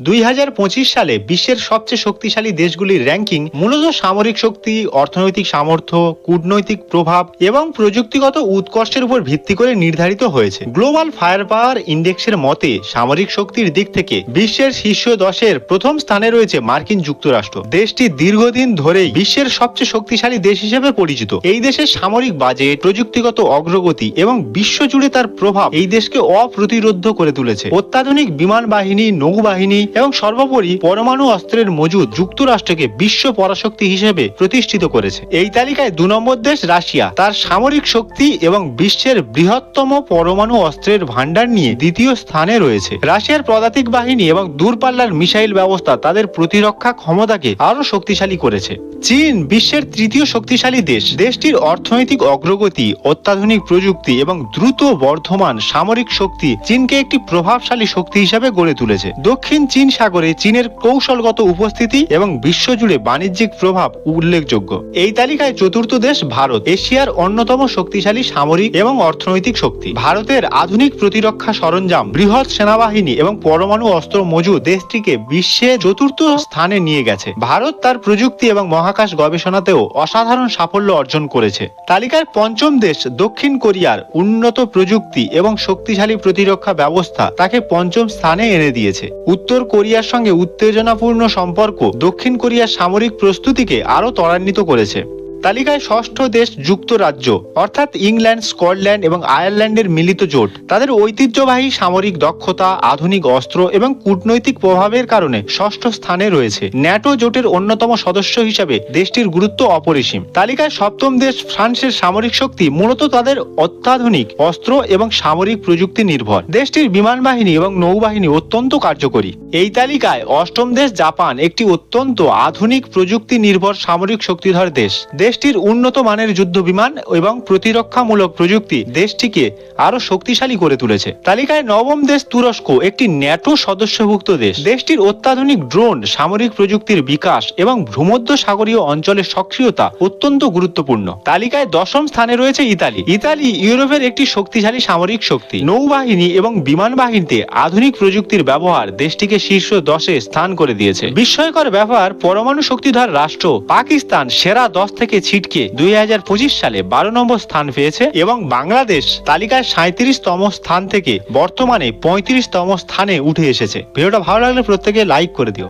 দুই হাজার পঁচিশ সালে বিশ্বের সবচেয়ে শক্তিশালী দেশগুলির র্যাঙ্কিং মূলত সামরিক শক্তি, অর্থনৈতিক সামর্থ্য, কূটনৈতিক প্রভাব এবং প্রযুক্তিগত উৎকর্ষের উপর ভিত্তি করে নির্ধারিত হয়েছে। গ্লোবাল ফায়ার পাওয়ার ইন্ডেক্সের মতে, সামরিক শক্তির দিক থেকে বিশ্বের শীর্ষ দশের প্রথম স্থানে রয়েছে মার্কিন যুক্তরাষ্ট্র। দেশটি দীর্ঘদিন ধরেই বিশ্বের সবচেয়ে শক্তিশালী দেশ হিসেবে পরিচিত। এই দেশের সামরিক বাজেট, প্রযুক্তিগত অগ্রগতি এবং বিশ্বজুড়ে তার প্রভাব এই দেশকে অপ্রতিরোধ করে তুলেছে। অত্যাধুনিক বিমান বাহিনী নৌবাহিনী এবং সর্বোপরি পরমাণু অস্ত্রের মজুদ যুক্তরাষ্ট্রকে বিশ্ব পরাশক্তি হিসেবে প্রতিষ্ঠিত করেছে। এই তালিকায় দু নম্বর দেশ রাশিয়া। তার সামরিক শক্তি এবং বিশ্বের বৃহত্তম পরমাণু অস্ত্রের ভান্ডার নিয়ে দ্বিতীয় স্থানে রয়েছে। রাশিয়ার পদাতিক বাহিনী এবং দূরপাল্লার মিসাইল ব্যবস্থা তাদের প্রতিরক্ষা ক্ষমতাকে আরও শক্তিশালী করেছে। চীন বিশ্বের তৃতীয় শক্তিশালী দেশ। দেশটির অর্থনৈতিক অগ্রগতি, অত্যাধুনিক প্রযুক্তি এবং দ্রুত বর্ধমান সামরিক শক্তি চীনকে একটি প্রভাবশালী শক্তি হিসেবে গড়ে তুলেছে। দক্ষিণ চীন সাগরে চীনের কৌশলগত উপস্থিতি এবং বিশ্বজুড়ে বাণিজ্যিক প্রভাব উল্লেখযোগ্য। এই তালিকায় চতুর্থ দেশ ভারত, এশিয়ার অন্যতম শক্তিশালী সামরিক এবং অর্থনৈতিক শক্তি। ভারতের আধুনিক প্রতিরক্ষা সরঞ্জাম, বৃহৎ সেনাবাহিনী এবং পরমাণু অস্ত্র মজুদ দেশটিকে বিশ্বে চতুর্থ স্থানে নিয়ে গেছে। ভারত তার প্রযুক্তি এবং মহাকাশ গবেষণাতেও অসাধারণ সাফল্য অর্জন করেছে। তালিকায় পঞ্চম দেশ দক্ষিণ কোরিয়ার উন্নত প্রযুক্তি এবং শক্তিশালী প্রতিরক্ষা ব্যবস্থা তাকে পঞ্চম স্থানে এনে দিয়েছে। উত্তর কোরিয়ার সঙ্গে উত্তেজনাপূর্ণ সম্পর্ক দক্ষিণ কোরিয়ার সামরিক প্রস্তুতিকে আরও ত্বরান্বিত করেছে। তালিকায় ষষ্ঠ দেশ যুক্তরাজ্য, অর্থাৎ ইংল্যান্ড, স্কটল্যান্ড এবং আয়ারল্যান্ডের মিলিত জোট। তাদের ঐতিহ্যবাহী সামরিক দক্ষতা, আধুনিক অস্ত্র এবং কূটনৈতিক প্রভাবের কারণে ষষ্ঠ স্থানে রয়েছে। ন্যাটো জোটের অন্যতম সদস্য হিসাবে দেশটির গুরুত্ব অপরিসীম। তালিকায় সপ্তম দেশ ফ্রান্সের সামরিক শক্তি মূলত তাদের অত্যাধুনিক অস্ত্র এবং সামরিক প্রযুক্তি নির্ভর। দেশটির বিমান বাহিনী এবং নৌবাহিনী অত্যন্ত কার্যকরী। এই তালিকায় অষ্টম দেশ জাপান, একটি অত্যন্ত আধুনিক প্রযুক্তি নির্ভর সামরিক শক্তিধর দেশ দেশটির উন্নত মানের যুদ্ধ বিমান এবং প্রতিরক্ষামূলক প্রযুক্তি দেশটিকে আরও শক্তিশালী করে তুলেছে। তালিকায় নবম দেশ তুরস্ক, একটি ন্যাটো সদস্যভুক্ত দেশ। দেশটির অত্যাধুনিক ড্রোন, সামরিক প্রযুক্তির বিকাশ এবং ভূমধ্য সাগরীয় অঞ্চলের সক্রিয়তা অত্যন্ত গুরুত্বপূর্ণ। তালিকায় দশম স্থানে রয়েছে ইতালি। ইতালি ইউরোপের একটি শক্তিশালী সামরিক শক্তি। নৌবাহিনী এবং বিমান বাহিনীতে আধুনিক প্রযুক্তির ব্যবহার দেশটিকে শীর্ষ দশে স্থান করে দিয়েছে। বিস্ময়কর ব্যাপার, পরমাণু শক্তিধর রাষ্ট্র পাকিস্তান সেরা দশ থেকে ছিটকে দুই হাজার পঁচিশ সালে বারো নম্বর স্থান পেয়েছে এবং বাংলাদেশ তালিকায় সাঁত্রিশতম স্থান থেকে বর্তমানে পঁয়ত্রিশতম স্থানে উঠে এসেছে। ভিডিওটা ভালো লাগলে প্রত্যেকে লাইক করে দিও।